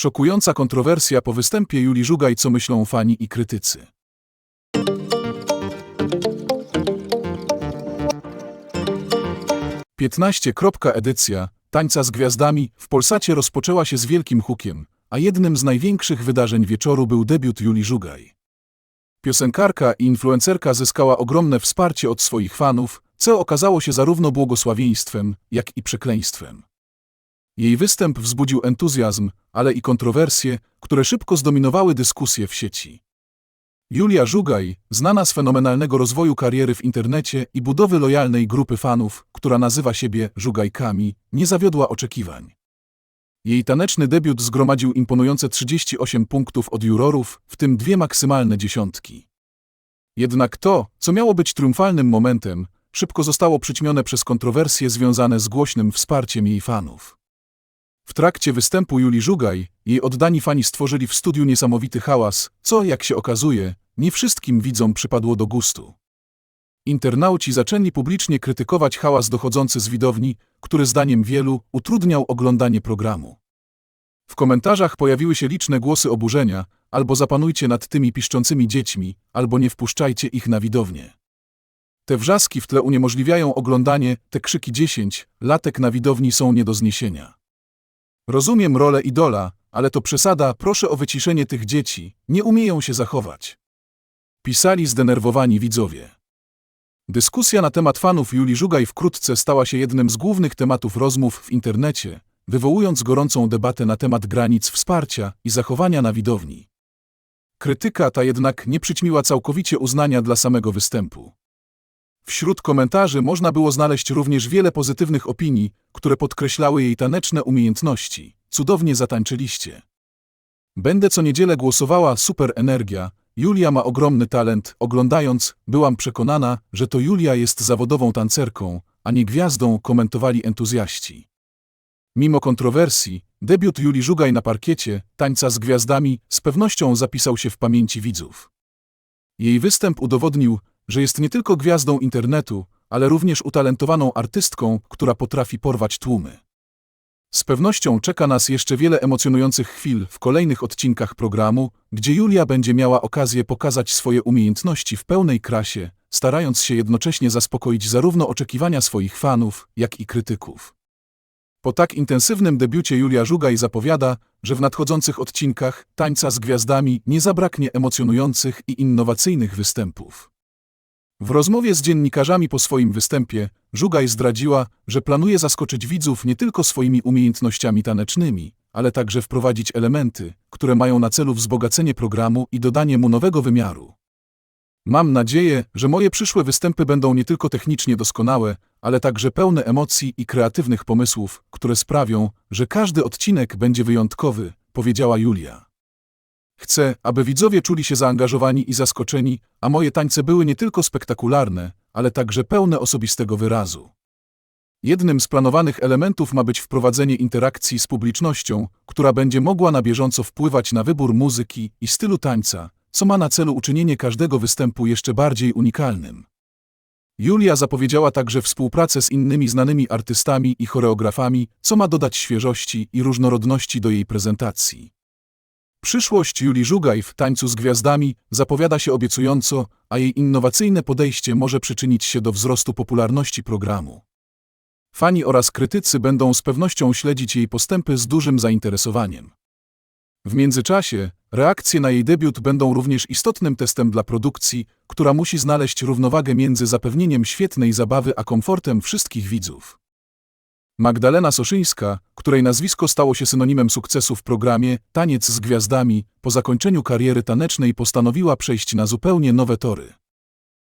Szokująca kontrowersja po występie Julii Żugaj, co myślą fani i krytycy. Piętnaście. Edycja Tańca z Gwiazdami w Polsacie rozpoczęła się z wielkim hukiem, a jednym z największych wydarzeń wieczoru był debiut Julii Żugaj. Piosenkarka i influencerka zyskała ogromne wsparcie od swoich fanów, co okazało się zarówno błogosławieństwem, jak i przekleństwem. Jej występ wzbudził entuzjazm, ale i kontrowersje, które szybko zdominowały dyskusje w sieci. Julia Żugaj, znana z fenomenalnego rozwoju kariery w internecie i budowy lojalnej grupy fanów, która nazywa siebie Żugajkami, nie zawiodła oczekiwań. Jej taneczny debiut zgromadził imponujące 38 punktów od jurorów, w tym dwie maksymalne dziesiątki. Jednak to, co miało być triumfalnym momentem, szybko zostało przyćmione przez kontrowersje związane z głośnym wsparciem jej fanów. W trakcie występu Julii Żugaj, jej oddani fani stworzyli w studiu niesamowity hałas, co, jak się okazuje, nie wszystkim widzom przypadło do gustu. Internauci zaczęli publicznie krytykować hałas dochodzący z widowni, który zdaniem wielu utrudniał oglądanie programu. W komentarzach pojawiły się liczne głosy oburzenia, albo zapanujcie nad tymi piszczącymi dziećmi, albo nie wpuszczajcie ich na widownię. Te wrzaski w tle uniemożliwiają oglądanie, te krzyki 10 latek na widowni są nie do zniesienia. Rozumiem rolę idola, ale to przesada, proszę o wyciszenie tych dzieci, nie umieją się zachować. Pisali zdenerwowani widzowie. Dyskusja na temat fanów Julii Żugaj wkrótce stała się jednym z głównych tematów rozmów w internecie, wywołując gorącą debatę na temat granic wsparcia i zachowania na widowni. Krytyka ta jednak nie przyćmiła całkowicie uznania dla samego występu. Wśród komentarzy można było znaleźć również wiele pozytywnych opinii, które podkreślały jej taneczne umiejętności. Cudownie zatańczyliście. Będę co niedzielę głosowała super energia. Julia ma ogromny talent. Oglądając, byłam przekonana, że to Julia jest zawodową tancerką, a nie gwiazdą, komentowali entuzjaści. Mimo kontrowersji, debiut Julii Żugaj na parkiecie, tańca z gwiazdami, z pewnością zapisał się w pamięci widzów. Jej występ udowodnił, że jest nie tylko gwiazdą internetu, ale również utalentowaną artystką, która potrafi porwać tłumy. Z pewnością czeka nas jeszcze wiele emocjonujących chwil w kolejnych odcinkach programu, gdzie Julia będzie miała okazję pokazać swoje umiejętności w pełnej krasie, starając się jednocześnie zaspokoić zarówno oczekiwania swoich fanów, jak i krytyków. Po tak intensywnym debiucie Julia Żugaj zapowiada, że w nadchodzących odcinkach Tańca z Gwiazdami nie zabraknie emocjonujących i innowacyjnych występów. W rozmowie z dziennikarzami po swoim występie Żugaj zdradziła, że planuje zaskoczyć widzów nie tylko swoimi umiejętnościami tanecznymi, ale także wprowadzić elementy, które mają na celu wzbogacenie programu i dodanie mu nowego wymiaru. Mam nadzieję, że moje przyszłe występy będą nie tylko technicznie doskonałe, ale także pełne emocji i kreatywnych pomysłów, które sprawią, że każdy odcinek będzie wyjątkowy, powiedziała Julia. Chcę, aby widzowie czuli się zaangażowani i zaskoczeni, a moje tańce były nie tylko spektakularne, ale także pełne osobistego wyrazu. Jednym z planowanych elementów ma być wprowadzenie interakcji z publicznością, która będzie mogła na bieżąco wpływać na wybór muzyki i stylu tańca, co ma na celu uczynienie każdego występu jeszcze bardziej unikalnym. Julia zapowiedziała także współpracę z innymi znanymi artystami i choreografami, co ma dodać świeżości i różnorodności do jej prezentacji. Przyszłość Julii Żugaj w Tańcu z Gwiazdami zapowiada się obiecująco, a jej innowacyjne podejście może przyczynić się do wzrostu popularności programu. Fani oraz krytycy będą z pewnością śledzić jej postępy z dużym zainteresowaniem. W międzyczasie reakcje na jej debiut będą również istotnym testem dla produkcji, która musi znaleźć równowagę między zapewnieniem świetnej zabawy a komfortem wszystkich widzów. Magdalena Soszyńska, której nazwisko stało się synonimem sukcesu w programie Taniec z Gwiazdami, po zakończeniu kariery tanecznej postanowiła przejść na zupełnie nowe tory.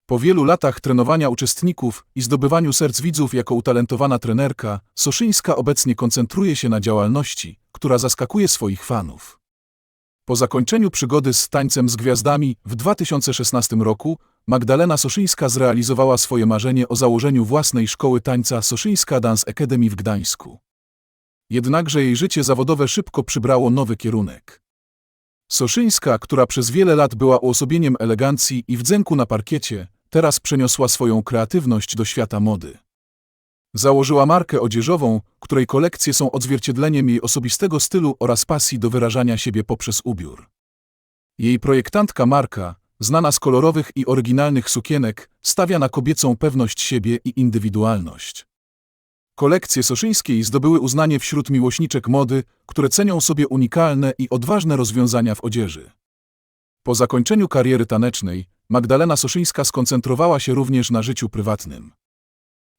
Po wielu latach trenowania uczestników i zdobywaniu serc widzów jako utalentowana trenerka, Soszyńska obecnie koncentruje się na działalności, która zaskakuje swoich fanów. Po zakończeniu przygody z tańcem z gwiazdami w 2016 roku Magdalena Soszyńska zrealizowała swoje marzenie o założeniu własnej szkoły tańca Soszyńska Dance Academy w Gdańsku. Jednakże jej życie zawodowe szybko przybrało nowy kierunek. Soszyńska, która przez wiele lat była uosobieniem elegancji i wdzęku na parkiecie, teraz przeniosła swoją kreatywność do świata mody. Założyła markę odzieżową, której kolekcje są odzwierciedleniem jej osobistego stylu oraz pasji do wyrażania siebie poprzez ubiór. Jej projektantka Marka, znana z kolorowych i oryginalnych sukienek, stawia na kobiecą pewność siebie i indywidualność. Kolekcje Soszyńskiej zdobyły uznanie wśród miłośniczek mody, które cenią sobie unikalne i odważne rozwiązania w odzieży. Po zakończeniu kariery tanecznej, Magdalena Soszyńska skoncentrowała się również na życiu prywatnym.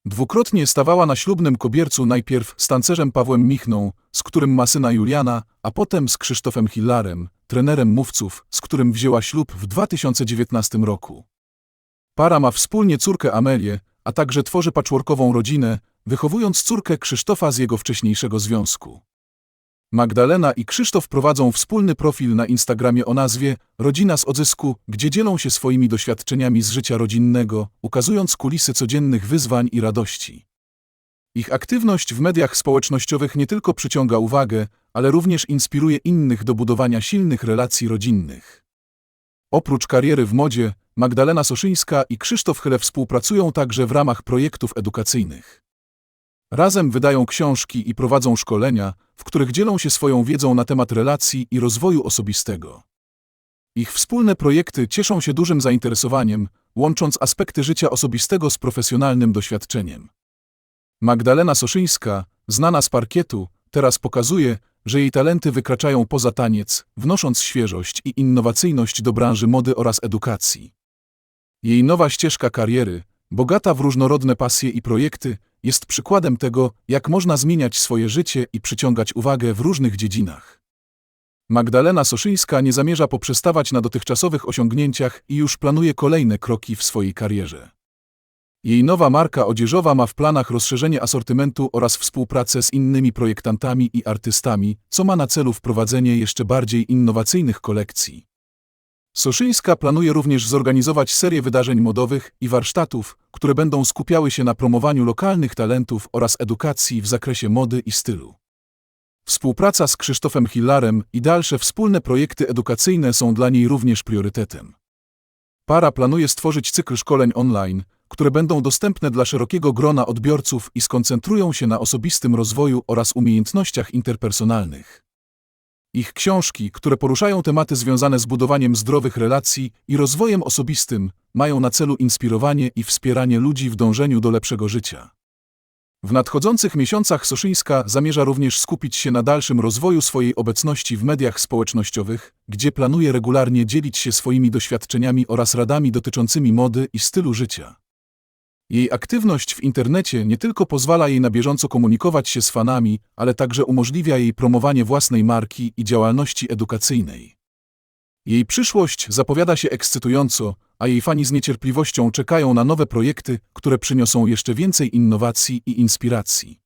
Dwukrotnie stawała na ślubnym kobiercu najpierw z tancerzem Pawłem Michną, z którym ma syna Juliana, a potem z Krzysztofem Hillarem, trenerem mówców, z którym wzięła ślub w 2019 roku. Para ma wspólnie córkę Amelię, a także tworzy patchworkową rodzinę, wychowując córkę Krzysztofa z jego wcześniejszego związku. Magdalena i Krzysztof prowadzą wspólny profil na Instagramie o nazwie Rodzina z Odzysku, gdzie dzielą się swoimi doświadczeniami z życia rodzinnego, ukazując kulisy codziennych wyzwań i radości. Ich aktywność w mediach społecznościowych nie tylko przyciąga uwagę, ale również inspiruje innych do budowania silnych relacji rodzinnych. Oprócz kariery w modzie, Magdalena Soszyńska i Krzysztof Chyle współpracują także w ramach projektów edukacyjnych. Razem wydają książki i prowadzą szkolenia, w których dzielą się swoją wiedzą na temat relacji i rozwoju osobistego. Ich wspólne projekty cieszą się dużym zainteresowaniem, łącząc aspekty życia osobistego z profesjonalnym doświadczeniem. Magdalena Soszyńska, znana z parkietu, teraz pokazuje, że jej talenty wykraczają poza taniec, wnosząc świeżość i innowacyjność do branży mody oraz edukacji. Jej nowa ścieżka kariery, bogata w różnorodne pasje i projekty, jest przykładem tego, jak można zmieniać swoje życie i przyciągać uwagę w różnych dziedzinach. Magdalena Soszyńska nie zamierza poprzestawać na dotychczasowych osiągnięciach i już planuje kolejne kroki w swojej karierze. Jej nowa marka odzieżowa ma w planach rozszerzenie asortymentu oraz współpracę z innymi projektantami i artystami, co ma na celu wprowadzenie jeszcze bardziej innowacyjnych kolekcji. Soszyńska planuje również zorganizować serię wydarzeń modowych i warsztatów, które będą skupiały się na promowaniu lokalnych talentów oraz edukacji w zakresie mody i stylu. Współpraca z Krzysztofem Hillarem i dalsze wspólne projekty edukacyjne są dla niej również priorytetem. Para planuje stworzyć cykl szkoleń online, które będą dostępne dla szerokiego grona odbiorców i skoncentrują się na osobistym rozwoju oraz umiejętnościach interpersonalnych. Ich książki, które poruszają tematy związane z budowaniem zdrowych relacji i rozwojem osobistym, mają na celu inspirowanie i wspieranie ludzi w dążeniu do lepszego życia. W nadchodzących miesiącach Soszyńska zamierza również skupić się na dalszym rozwoju swojej obecności w mediach społecznościowych, gdzie planuje regularnie dzielić się swoimi doświadczeniami oraz radami dotyczącymi mody i stylu życia. Jej aktywność w internecie nie tylko pozwala jej na bieżąco komunikować się z fanami, ale także umożliwia jej promowanie własnej marki i działalności edukacyjnej. Jej przyszłość zapowiada się ekscytująco, a jej fani z niecierpliwością czekają na nowe projekty, które przyniosą jeszcze więcej innowacji i inspiracji.